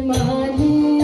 माने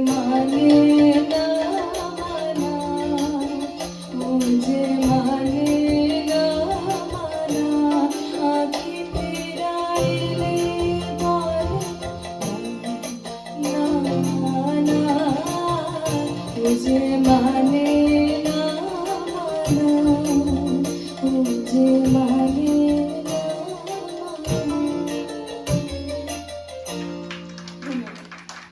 माने ना माना मुझे माने মানে না মানে